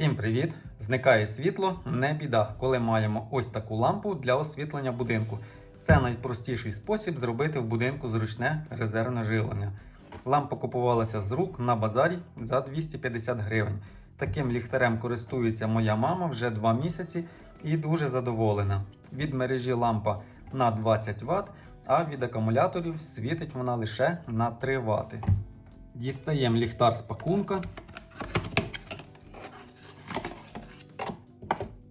Всім привіт! Зникає світло, не біда, коли маємо ось таку лампу для освітлення будинку. Це найпростіший спосіб зробити в будинку зручне резервне живлення. Лампа купувалася з рук на базарі за 250 гривень. Таким ліхтарем користується моя мама вже 2 місяці і дуже задоволена. Від мережі лампа на 20 Вт, а від акумуляторів світить вона лише на 3 Вт. Дістаємо ліхтар з пакунка.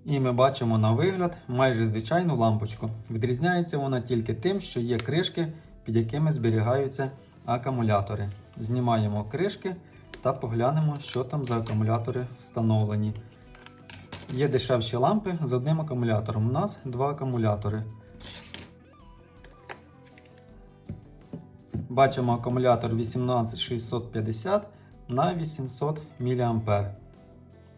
І ми бачимо на вигляд майже звичайну лампочку. Відрізняється вона тільки тим, що є кришки, під якими зберігаються акумулятори. Знімаємо кришки та поглянемо, що там за акумулятори встановлені. Є дешевші лампи з одним акумулятором. У нас два акумулятори. Бачимо акумулятор 18650 на 800 мА.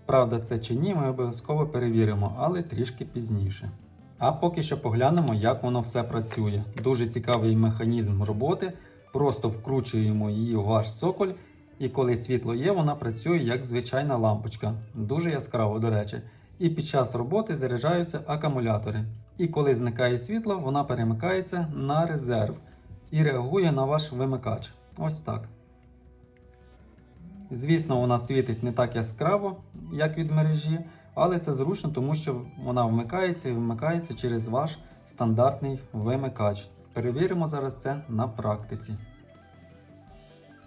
Правда, це чи ні, ми обов'язково перевіримо, але трішки пізніше. А поки що поглянемо, як воно все працює. Дуже цікавий механізм роботи. Просто вкручуємо її в ваш соколь, і коли світло є, вона працює як звичайна лампочка. Дуже яскраво, до речі. І під час роботи заряджаються акумулятори. І коли зникає світло, вона перемикається на резерв і реагує на ваш вимикач. Ось так. Звісно, вона світить не так яскраво, як від мережі, але це зручно, тому що вона вмикається і вмикається через ваш стандартний вимикач. Перевіримо зараз це на практиці.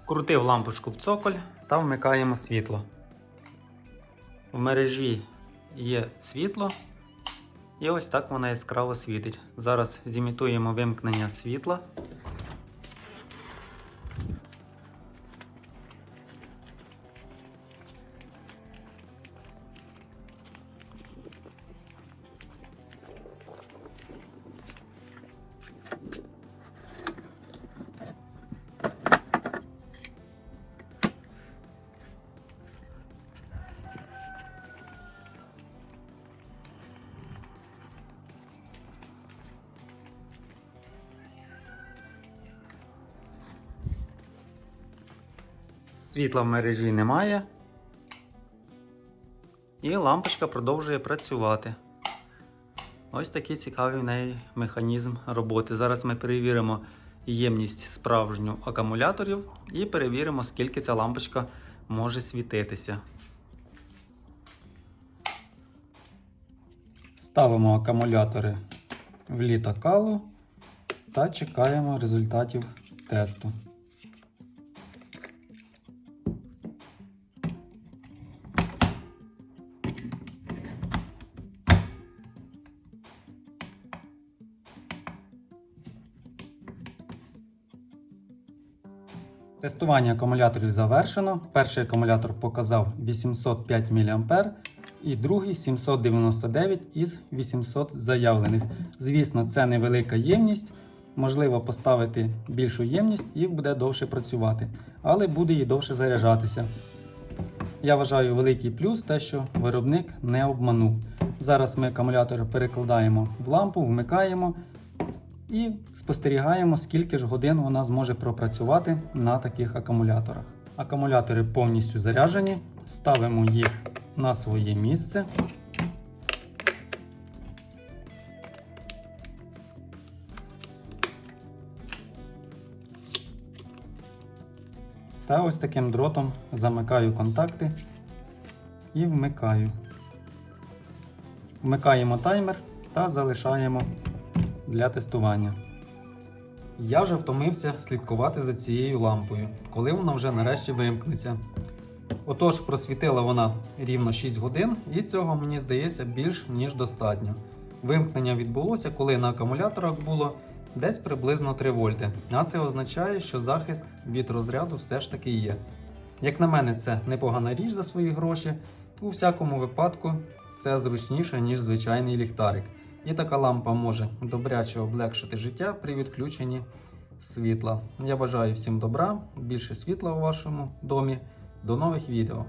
Вкрутив лампочку в цоколь та вмикаємо світло. В мережі є світло, і ось так вона яскраво світить. Зараз зімітуємо вимкнення світла. Світла в мережі немає. І лампочка продовжує працювати. Ось такий цікавий в неї механізм роботи. Зараз ми перевіримо ємність справжню акумуляторів і перевіримо, скільки ця лампочка може світитися. Ставимо акумулятори в літакалу та чекаємо результатів тесту. Тестування акумуляторів завершено. Перший акумулятор показав 805 мА і другий 799 із 800 заявлених. Звісно, це невелика ємність. Можливо поставити більшу ємність і буде довше працювати, але буде і довше заряджатися. Я вважаю великий плюс те, що виробник не обманув. Зараз ми акумулятор перекладаємо в лампу, вмикаємо і спостерігаємо, скільки ж годин вона зможе пропрацювати на таких акумуляторах. Акумулятори повністю заряджені, ставимо їх на своє місце. Та ось таким дротом замикаю контакти і вмикаю. Вмикаємо таймер та залишаємо для тестування. Я вже втомився слідкувати за цією лампою, коли вона вже нарешті вимкнеться. Отож, просвітила вона рівно 6 годин, і цього мені здається більш ніж достатньо. Вимкнення відбулося, коли на акумуляторах було десь приблизно 3 вольти. А це означає, що захист від розряду все ж таки є. Як на мене, це непогана річ за свої гроші. У всякому випадку це зручніше, ніж звичайний ліхтарик. І така лампа може добряче облегшити життя при відключенні світла. Я бажаю всім добра, більше світла у вашому домі. До нових відео!